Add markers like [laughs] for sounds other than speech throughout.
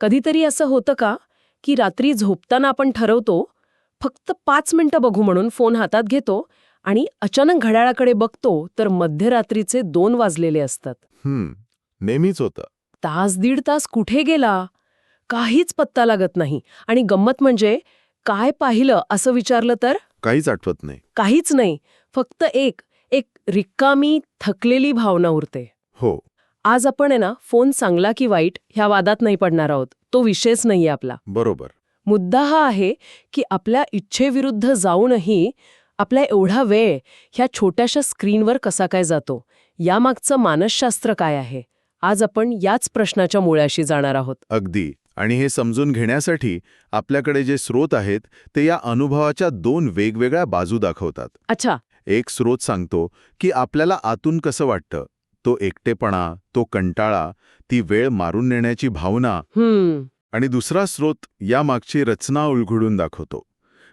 कधीतरी असं होतं का की रात्री झोपताना आपण ठरवतो फक्त पाच मिनिटं बघू म्हणून फोन हातात घेतो आणि अचानक घड्याळाकडे बघतो तर मध्यरात्रीचे दोन वाजलेले असतात. नेहमीच होतं. तास दीड तास कुठे गेला? काहीच पत्ता लागत नाही. आणि गंमत म्हणजे काय पाहिलं असं विचारलं तर? काहीच आठवत नाही. काहीच नाही. फक्त एक एक रिकामी थकलेली भावना उरते. हो. आज आपण आहे ना फोन चांगला की वाईट ह्या वादात नाही पडणार आहोत. तो विषयच नाहीये आपला. बरोबर. मुद्दा हा आहे की आपल्या इच्छेविरुद्ध जाऊनही आपला एवढा वेळ ह्या छोट्याशा स्क्रीनवर कसा काय जातो? यामागचं मानसशास्त्र काय आहे? आज आपण याच प्रश्नाच्या मुळाशी जाणार आहोत. अगदी. आणि हे समजून घेण्यासाठी आपल्याकडे जे स्रोत आहेत ते या अनुभवाच्या दोन वेगवेगळ्या बाजू दाखवतात. अच्छा. एक स्रोत सांगतो की आपल्याला आतून कसं वाटतं? तो एकटेपणा तो कंटाळा ती वेळ मारून नेण्याची भावना आणि दुसरा स्रोत यामागची रचना उलगडून दाखवतो.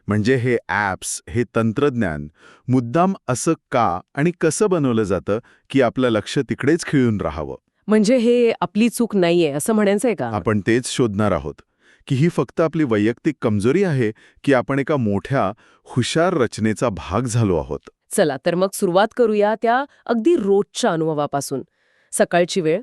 म्हणजे हे ॲप्स हे तंत्रज्ञान मुद्दाम असं का आणि कसं बनवलं जातं की आपलं लक्ष तिकडेच खिळून राहावं. म्हणजे हे आपली चूक नाहीये असं म्हणायचंय का? आपण तेच शोधणार आहोत की ही फक्त आपली वैयक्तिक कमजोरी आहे की आपण एका मोठ्या हुशार रचनेचा भाग झालो आहोत. चला तर मग सुरुवात करूया त्या अगदी रोजच्या अनुभवापासून. सकाळची वेळ.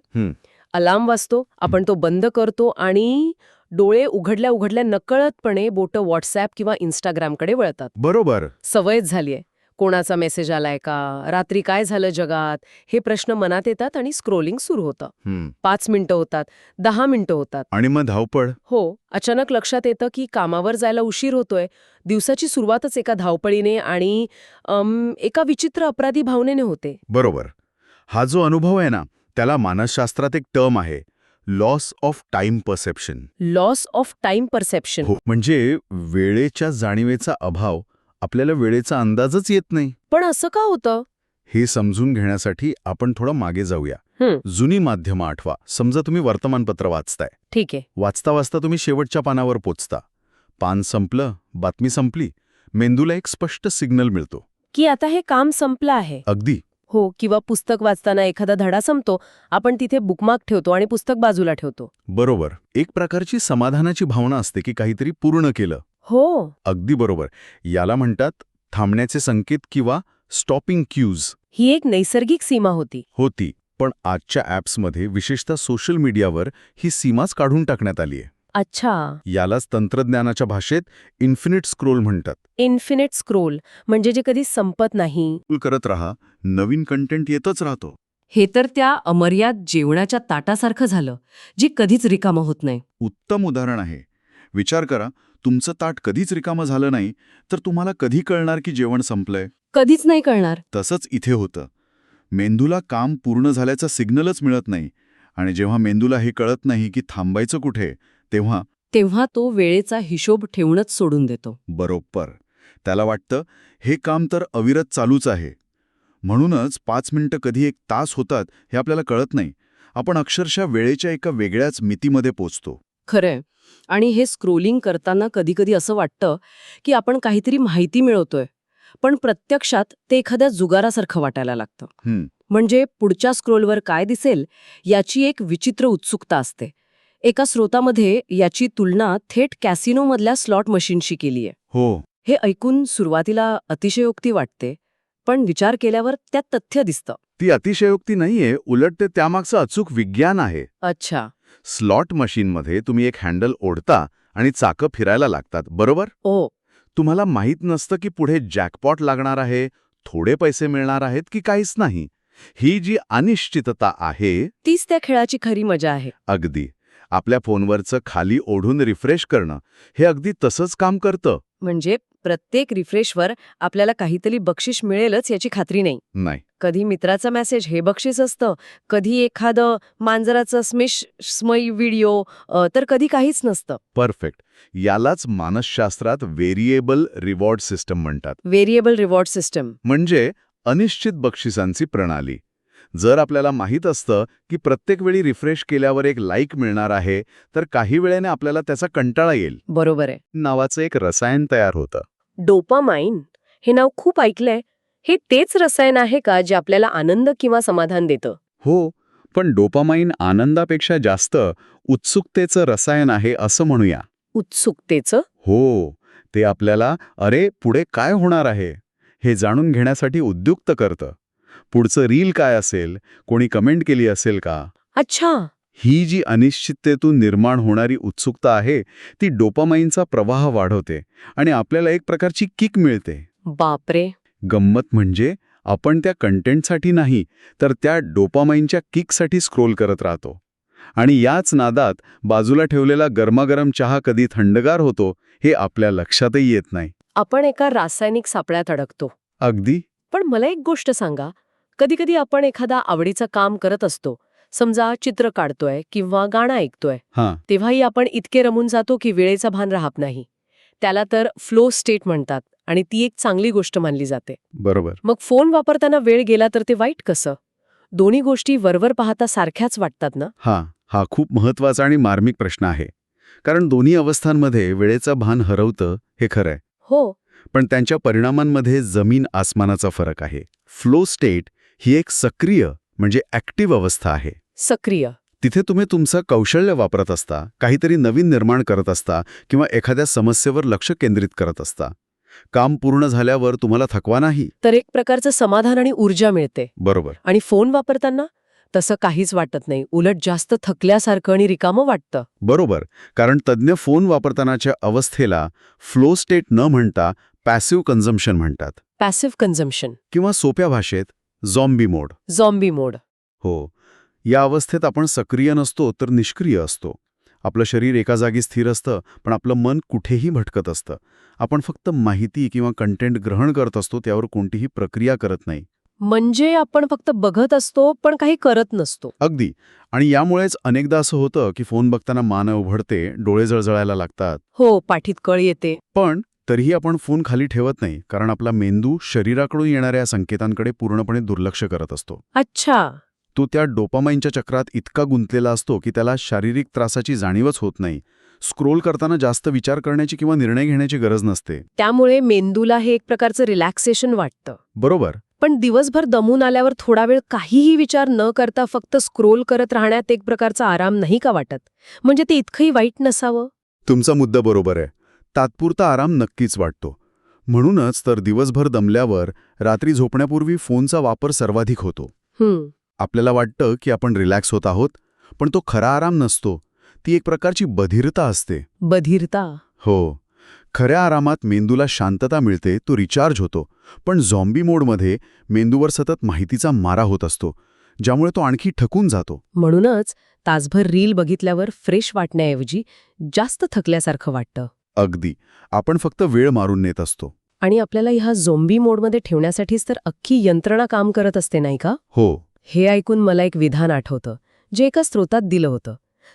अलार्म वाजतो आपण तो बंद करतो आणि डोळे उघडल्या उघडल्या नकळतपणे बोटं व्हॉट्सॲप किंवा इंस्टाग्रामकडे वळतात. बरोबर. सवयच झालीये. कोणाचा मेसेज आलाय का? रात्री काय झालं जगात? हे प्रश्न मनात येतात आणि स्क्रोलिंग सुरू होतं. पाच मिनिटं होतात दहा मिनिटं होतात. आणि मग धावपळ? हो अचानक लक्षात येतं की कामावर जायला उशीर होतोय. दिवसाची सुरुवातच एका धावपळीने आणि एका विचित्र अपराधी भावनेने होते. बरोबर. हा जो अनुभव आहे ना त्याला मानसशास्त्रात एक टर्म आहे. Loss of time perception. Loss of time perception. हो म्हणजे वेळेच्या जाणीवेचा अभाव आपल्याला वेळेचा अंदाजच येत नाही. पण असं का होतं? हे समजून घेण्यासाठी आपण थोडं मागे जाऊया. जुनी माध्यमं आठवा. समजा तुम्ही वर्तमानपत्र वाचताय. ठीक आहे. वाचता वाचता तुम्ही शेवटच्या पानावर पोचता. पान संपलं बातमी संपली. मेंदूला एक स्पष्ट सिग्नल मिळतो. की आता हे काम संपलं आहे. अगदी. हो किंवा पुस्तक वाचताना एखादा धडा संपतो आपण तिथे बुकमार्क ठेवतो आणि पुस्तक बाजूला ठेवतो. बरोबर. एक प्रकारची समाधानाची भावना असते की काहीतरी पूर्ण केलं. हो. अगदी बरोबर. याला म्हणतात थांबण्याचे संकेत किंवा स्टॉपिंग क्यूज ही एक नैसर्गिक सीमा होती. होती पण आजच्या ॲप्समध्ये विशेषतः सोशल मीडियावर ही सीमाच काढून टाकण्यात आली आहे. अच्छा. यालाच तंत्रज्ञानाच्या भाषेत इन्फिनिट स्क्रोल म्हणतात. इन्फिनिट स्क्रोल म्हणजे जे कधी संपत नाही. करत राहा नवीन कंटेंट येतच राहतो. हे तर त्या अमर्याद जेवणाच्या ताटासारखं झालं जे कधीच रिकामं होत नाही. उत्तम उदाहरण आहे. विचार करा तुमचं ताट कधीच रिकामं झालं नाही तर तुम्हाला कधी कळणार की जेवण संपलंय? कधीच नाही कळणार. तसंच इथे होतं. मेंदूला काम पूर्ण झाल्याचा सिग्नलच मिळत नाही आणि जेव्हा मेंदूला हे कळत नाही की थांबायचं कुठे तेव्हा तेव्हा तो वेळेचा हिशोब ठेवूनच सोडून देतो. बरोबर. त्याला वाटतं हे काम तर अविरत चालूच आहे. म्हणूनच पाच मिनिटं कधी एक तास होतात हे आपल्याला कळत नाही. आपण अक्षरशः वेळेच्या एका वेगळ्याच मितीमध्ये पोचतो. खरंय. आणि हे स्क्रोलिंग करताना कधीकधी असं वाटतं की आपण काहीतरी माहिती मिळवतोय पण प्रत्यक्षात ते एखाद्या जुगारासारखं वाटायला लागतं. म्हणजे पुढच्या स्क्रोलवर काय दिसेल याची एक विचित्र उत्सुकता असते. एका स्रोतामध्ये याची तुलना थेट कॅसिनोमधल्या स्लॉट मशीनशी केली आहे हो. हे ऐकून सुरुवातीला अतिशयोक्ती वाटते पण विचार केल्यावर त्यात तथ्य दिसतं. ती अतिशयोक्ती नाहीये उलट ते त्यामागचं अचूक विज्ञान आहे. अच्छा. स्लॉट मशीनमध्ये तुम्ही एक हँडल ओढता आणि चाकं फिरायला लागतात बरोबर? ओ तुम्हाला माहीत नसतं की पुढे जॅकपॉट लागणार आहे थोडे पैसे मिळणार आहेत की काहीच नाही. ही जी अनिश्चितता आहे तीच त्या खेळाची खरी मजा आहे. अगदी. आपल्या फोनवरचं खाली ओढून रिफ्रेश करणं हे अगदी तसंच काम करतं. म्हणजे प्रत्येक रिफ्रेशवर आपल्याला काहीतरी बक्षीस मिळेलच याची खात्री नाही. नाही. कधी मित्राचा मेसेज हे बक्षीस असतं कधी एखादं मांजराचं स्मिश स्मय व्हिडिओ तर कधी काहीच नसतं. परफेक्ट. यालाच मानसशास्त्रात व्हेरिएबल रिवॉर्ड सिस्टम म्हणतात. Variable reward system. म्हणजे अनिश्चित बक्षिसांची प्रणाली. जर आपल्याला माहीत असतं की प्रत्येक वेळी रिफ्रेश केल्यावर एक लाईक मिळणार आहे तर काही वेळेने आपल्याला त्याचा कंटाळा येईल. बरोबर आहे. नावाचं एक रसायन तयार होतं. डोपामाइन हे नाव खूप ऐकलंय हे तेच रसायन आहे का जे आपल्याला आनंद किंवा समाधान देतं? हो पण डोपामाइन आनंदापेक्षा जास्त उत्सुकतेचं रसायन आहे असं म्हणूया. उत्सुकतेचं? हो ते आपल्याला अरे पुढे काय होणार आहे? हे जाणून घेण्यासाठी उद्युक्त करतं. पुढचं रील काय असेल? कोणी कमेंट केली असेल का? अच्छा. ही जी अनिश्चिततेतून निर्माण होणारी उत्सुकता आहे ती डोपामाइनचा प्रवाह वाढवते आणि आपल्याला एक प्रकारची किक मिळते. बापरे! गंमत म्हणजे आपण त्या कंटेंटसाठी नाही तर त्या डोपामाइनच्या किकसाठी स्क्रोल करत राहतो. आणि याच नादात बाजूला ठेवलेला गरमागरम चहा कधी थंडगार होतो हे आपल्या लक्षातही येत नाही. आपण एका रासायनिक सापळ्यात अडकतो. अगदी. पण मला एक गोष्ट सांगा. कधी कधी आपण एखादा आवडीचं काम करत असतो. समजा चित्र काढतोय किंवा गाणं ऐकतोय. हां. तेव्हाही आपण इतके रमून जातो की वेळेचा भान राहत नाही. त्याला तर फ्लो स्टेट म्हणतात. आणि ती एक चांगली गोष्ट मानली जाते. बरोबर. मग फोन वापरताना वेळ गेला तर ते वाईट कसं? दोन्ही गोष्टी वरवर पाहता सारख्याच वाटतात ना? हा हा खूप महत्त्वाचा आणि मार्मिक प्रश्न आहे. कारण दोन्ही अवस्थांमध्ये वेळेचं भान हरवतं हे खरंय. हो. पण त्यांच्या परिणामांमध्ये जमीन आसमानाचा फरक आहे. फ्लो स्टेट ही एक सक्रिय म्हणजे ॲक्टिव्ह अवस्था आहे. सक्रिय. तिथे तुम्ही तुमचं कौशल्य वापरत असता काहीतरी नवीन निर्माण करत असता किंवा एखाद्या समस्येवर लक्ष केंद्रित करत असता. काम पूर्ण झाल्यावर तुम्हाला थकवा नाही? तर एक प्रकारचं समाधान आणि ऊर्जा मिळते. बरोबर. आणि फोन वापरताना तसं काहीच वाटत नाही. उलट जास्त थकल्यासारखं आणि रिकामं वाटतं. बरोबर. कारण तज्ज्ञ फोन वापरतानाच्या अवस्थेला फ्लो स्टेट न म्हणता पॅसिव्ह कन्झम्पशन म्हणतात. पॅसिव्ह कन्झम्पशन किंवा सोप्या भाषेत झॉम्बी मोड झॉम्बी मोड हो. या अवस्थेत आपण सक्रिय नसतो तर निष्क्रिय असतो. आपलं शरीर एका जागी स्थिर असतं पण आपलं मन कुठेही भटकत असतं. आपण फक्त माहिती किंवा कंटेंट ग्रहण करत असतो त्यावर कोणतीही प्रक्रिया करत नाही. म्हणजे आपण फक्त बघत असतो पण काही करत नसतो. अगदी. आणि यामुळेच अनेकदा असं होतं की फोन बघताना मान उघडते डोळे जळजळायला लागतात. हो पाठीत कळ येते. पण तरीही आपण फोन खाली ठेवत नाही कारण आपला मेंदू शरीराकडून येणाऱ्या संकेतांकडे पूर्णपणे दुर्लक्ष करत असतो. अच्छा. तो त्या डोपामाइनच्या चक्रात इतका गुंतलेला असतो की त्याला शारीरिक त्रासाची जाणीवच होत नाही. स्क्रोल करताना जास्त विचार करण्याची किंवा निर्णय घेण्याची गरज नसते. त्यामुळे मेंदूला हे एक प्रकारचं रिलॅक्सेशन वाटतं. बरोबर. पण दिवसभर दमून आल्यावर थोडा वेळ काहीही विचार न करता फक्त स्क्रोल करत राहण्यात एक प्रकारचा आराम नाही का वाटत? म्हणजे ते इतकंही वाईट नसावं? तुमचा मुद्दा बरोबर आहे. तात्पुरता आराम नक्कीच वाटतो. म्हणूनच तर दिवसभर दमल्यावर रात्री झोपण्यापूर्वी फोनचा वापर सर्वाधिक होतो. आपल्याला वाटतं की आपण रिलॅक्स होत आहोत पण तो खरा आराम नसतो. ती एक प्रकारची बधिरता असते. बधिरता? हो. खऱ्या आरामात मेंदूला शांतता मिळते तो रिचार्ज होतो. पण झॉम्बी मोडमध्ये मेंदूवर सतत माहितीचा मारा होत असतो ज्यामुळे तो आणखी ठकून जातो. म्हणूनच तासभर रील बघितल्यावर फ्रेश वाटण्याऐवजी जास्त थकल्यासारखं वाटतं. अगदी. आपण फक्त वेळ मारून नेत असतो. आणि आपल्याला ह्या झोंबी मोडमध्ये ठेवण्यासाठीच तर अख्खी यंत्रणा काम करत असते नाही का? हो. हे ऐकून मला एक विधान आठवतं जे एका स्रोतात दिलं होतं.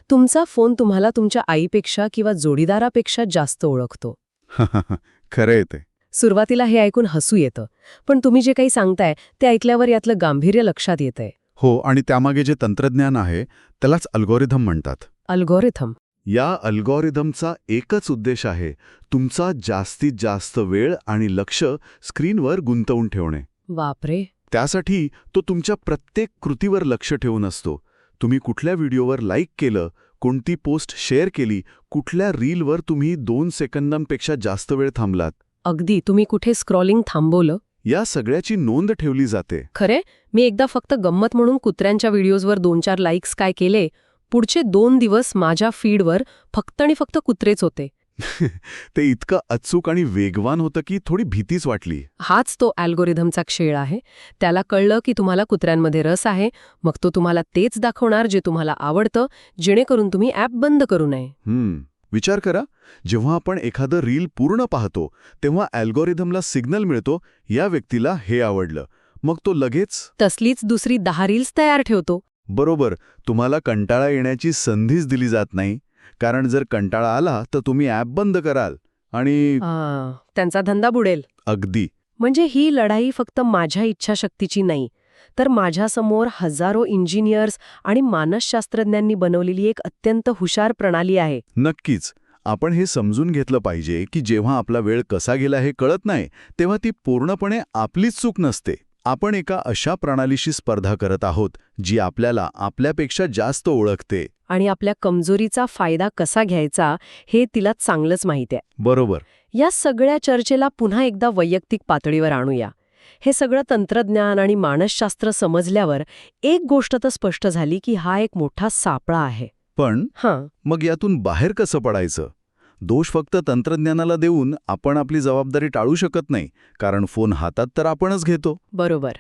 तुमचा फोन तुम्हाला तुमच्या आईपेक्षा किंवा जोडीदारापेक्षा जास्त ओळखतो. [laughs] खरं येते सुरुवातीला हे ऐकून हसू येतं पण तुम्ही जे काही सांगताय ते ऐकल्यावर यातलं गांभीर्य लक्षात येतंय. हो आणि त्यामागे जे तंत्रज्ञान आहे त्यालाच अल्गोरिथम म्हणतात. अल्गोरिथम या अल्गॉरिदमचा एकच उद्देश आहे तुमचा जास्तीत जास्त वेळ आणि लक्ष स्क्रीनवर गुंतवून ठेवणे. बापरे! त्यासाठी तो तुमच्या प्रत्येक कृतीवर लक्ष ठेवून असतो. तुम्ही कुठल्या व्हिडिओवर लाईक केलं कोणती पोस्ट शेअर केली कुठल्या रीलवर तुम्ही दोन सेकंदांपेक्षा जास्त वेळ थांबलात? अगदी तुम्ही कुठे स्क्रॉलिंग थांबवलं? या सगळ्याची नोंद ठेवली जाते. खरे मी एकदा फक्त गंमत म्हणून कुत्र्यांच्या व्हिडिओजवर दोन चार लाईक्स काय केले पुढचे दोन दिवस माझ्या फीडवर फक्त आणि फक्त कुत्रेच होते. [laughs] ते इतकं अचूक आणि वेगवान होतं की थोडी भीतीच वाटली. हाच तो अल्गोरिथमचा खेळ आहे. त्याला कळलं की तुम्हाला कुत्र्यांमध्ये रस आहे. मग तो तुम्हाला तेच दाखवणार जे तुम्हाला आवडतं जेणेकरून तुम्ही ॲप बंद करू नये. हम्म. विचार करा. जेव्हा आपण एखादं रील पूर्ण पाहतो तेव्हा अल्गोरिदमला सिग्नल मिळतो या व्यक्तीला हे आवडलं. मग तो लगेच तसलीच दुसरी दहा रील्स तयार ठेवतो. बरोबर. तुम्हाला कंटाळा येण्याची संधीच दिली जात नाही. कारण जर कंटाळा आला तर तुम्ही ॲप बंद कराल. आणि त्यांचा धंदा बुडेल. अगदी. म्हणजे ही लढाई फक्त माझ्या इच्छाशक्तीची नाही तर माझ्यासमोर हजारो इंजिनियर्स आणि मानसशास्त्रज्ञांनी बनवलेली एक अत्यंत हुशार प्रणाली आहे. नक्कीच. आपण हे समजून घेतलं पाहिजे की जेव्हा आपला वेळ कसा गेला हे कळत नाही तेव्हा ती पूर्णपणे आपलीच चूक नसते. आपण एका अशा प्रणालीशी स्पर्धा करत आहोत जी आपल्याला आपल्यापेक्षा जास्त ओळखते. आणि आपल्या कमजोरीचा फायदा कसा घ्यायचा हे तिला चांगलंच माहीत आहे. बरोबर. या सगळ्या चर्चेला पुन्हा एकदा वैयक्तिक पातळीवर आणूया. हे सगळं तंत्रज्ञान आणि मानसशास्त्र समजल्यावर एक गोष्ट तर स्पष्ट झाली की हा एक मोठा सापळा आहे. पण हां. मग यातून बाहेर कसं पडायचं? दोष फक्त तंत्रज्ञानाला देऊन आपण आपली जबाबदारी टाळू शकत नाही कारण फोन हातात तर आपणच घेतो. बरोबर.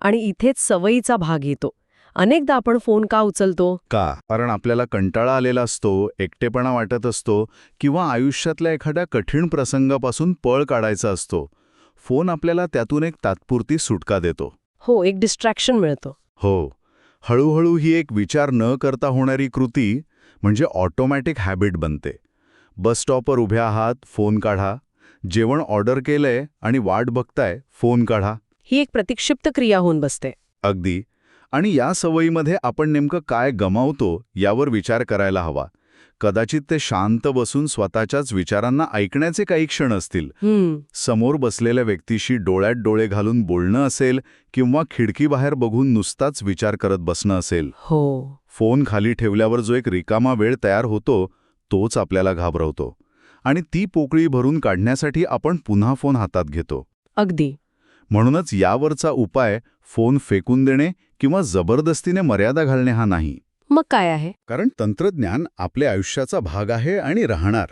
आणि इथेच सवयीचा भाग येतो. अनेकदा आपण फोन का उचलतो? का? कारण आपल्याला कंटाळा आलेला असतो एकटेपणा वाटत असतो किंवा आयुष्यातल्या एखाद्या कठीण प्रसंगापासून पळ काढायचा असतो. फोन आपल्याला त्यातून एक तात्पुरती सुटका देतो. हो एक डिस्ट्रॅक्शन मिळतो. हो. हळूहळू ही एक विचार न करता होणारी कृती म्हणजे ऑटोमॅटिक हॅबिट बनते. बस स्टॉपवर उभ्या आहात फोन काढा. जेवण ऑर्डर केलंय आणि वाट बघताय फोन काढा. ही एक प्रतिक्षिप्त क्रिया होऊन बसते. अगदी. आणि या सवयीमध्ये आपण नेमकं काय गमावतो यावर विचार करायला हवा. कदाचित ते शांत बसून स्वतःच्याच विचारांना ऐकण्याचे काही क्षण असतील. समोर बसलेल्या व्यक्तीशी डोळ्यात डोळे घालून बोलणं असेल किंवा खिडकीबाहेर बघून नुसताच विचार करत बसणं असेल. हो. फोन खाली ठेवल्यावर जो एक रिकामा वेळ तयार होतो तोच आपल्याला घाबरवतो आणि ती पोकळी भरून काढण्यासाठी आपण पुन्हा फोन हातात घेतो. अगदी. म्हणूनच यावरचा उपाय फोन फेकून देणे किंवा जबरदस्तीने मर्यादा घालणे हा नाही. मग काय आहे? कारण तंत्रज्ञान आपल्या आयुष्याचा भाग आहे आणि राहणार.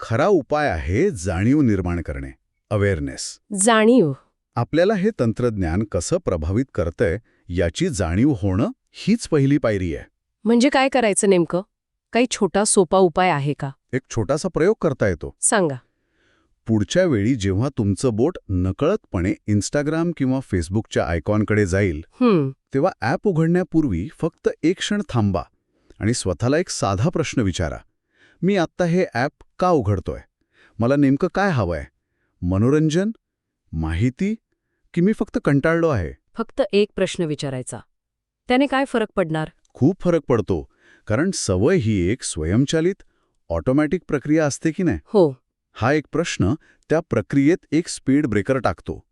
खरा उपाय आहे जाणीव निर्माण करणे अवेअरनेस जाणीव. आपल्याला हे तंत्रज्ञान कसं प्रभावित करतंय याची जाणीव होणं हीच पहिली पायरी आहे. म्हणजे काय करायचं नेमकं? काही छोटा सोपा उपाय आहे का? एक छोटासा प्रयोग करता येतो. सांगा. पुढच्या वेळी जेव्हा तुमचं बोट नकळतपणे इंस्टाग्राम किंवा फेसबुकच्या आयकॉनकडे जाईल तेव्हा ॲप उघडण्यापूर्वी फक्त एक क्षण थांबा आणि स्वतःला एक साधा प्रश्न विचारा. मी आत्ता हे ॲप का उघडतोय? मला नेमकं काय हवंय? मनोरंजन? माहिती? की मी फक्त कंटाळलो आहे? फक्त एक प्रश्न विचारायचा. त्याने काय फरक पडणार? खूप फरक पडतो. कारण सवय ही एक स्वयंचलित ऑटोमॅटिक प्रक्रिया असते की नाही? हो. हा एक प्रश्न त्या प्रक्रियेत एक स्पीड ब्रेकर टाकतो.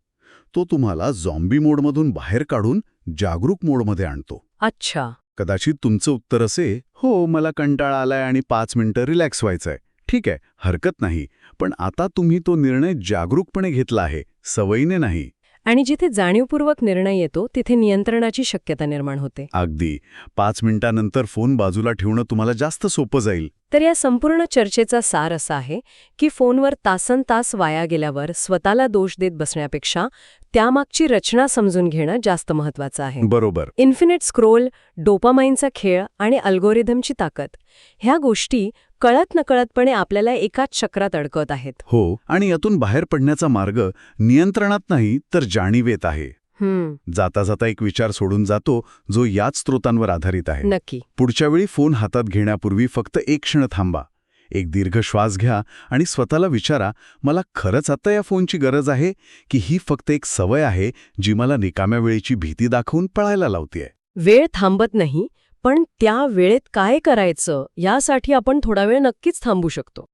तो तुम्हाला झॉम्बी मोडमधून बाहेर काढून जागरूक मोडमध्ये आणतो. अच्छा. कदाचित तुमचं उत्तर असे हो मला कंटाळा आलाय आणि पाच मिनिटं रिलॅक्स व्हायचंय. ठीक आहे हरकत नाही. पण आता तुम्ही तो निर्णय जागरूकपणे घेतला आहे सवयीने नाही. आणि जिथे जाणीवपूर्वक निर्णय येतो तिथे नियंत्रणाची शक्यता निर्माण होते. अगदी. पाच मिनिटानंतर फोन बाजूला ठेवणं तुम्हाला जास्त सोपं जाईल. तर या संपूर्ण चर्चेचा सार असा आहे की फोनवर तासन तास वाया गेल्यावर स्वतःला दोष देत बसण्यापेक्षा त्यामागची रचना समजून घेणं जास्त महत्वाचं आहे. बरोबर. इन्फिनिट स्क्रोल डोपामाइनचा खेळ आणि अल्गोरिदमची ताकद ह्या गोष्टी कळत नकळतपणे आपल्याला एकाच चक्रात अडकवत आहेत. हो आणि यातून बाहेर पडण्याचा मार्ग नियंत्रणात नाही तर जाणीवेत आहे. जाता जाता एक विचार सोडून जातो जो याच स्रोतांवर आधारित आहे. नक्की. पुढच्या वेळी फोन हातात घेण्यापूर्वी फक्त एक क्षण थांबा. एक दीर्घ श्वास घ्या आणि स्वतःला विचारा मला खरंच आता या फोनची गरज आहे की ही फक्त एक सवय आहे जी मला निकाम्या वेळेची भीती दाखवून पळायला लावतीये. वेळ थांबत नाही पण त्या वेळेत काय करायचं यासाठी आपण थोडा वेळ नक्कीच थांबू शकतो.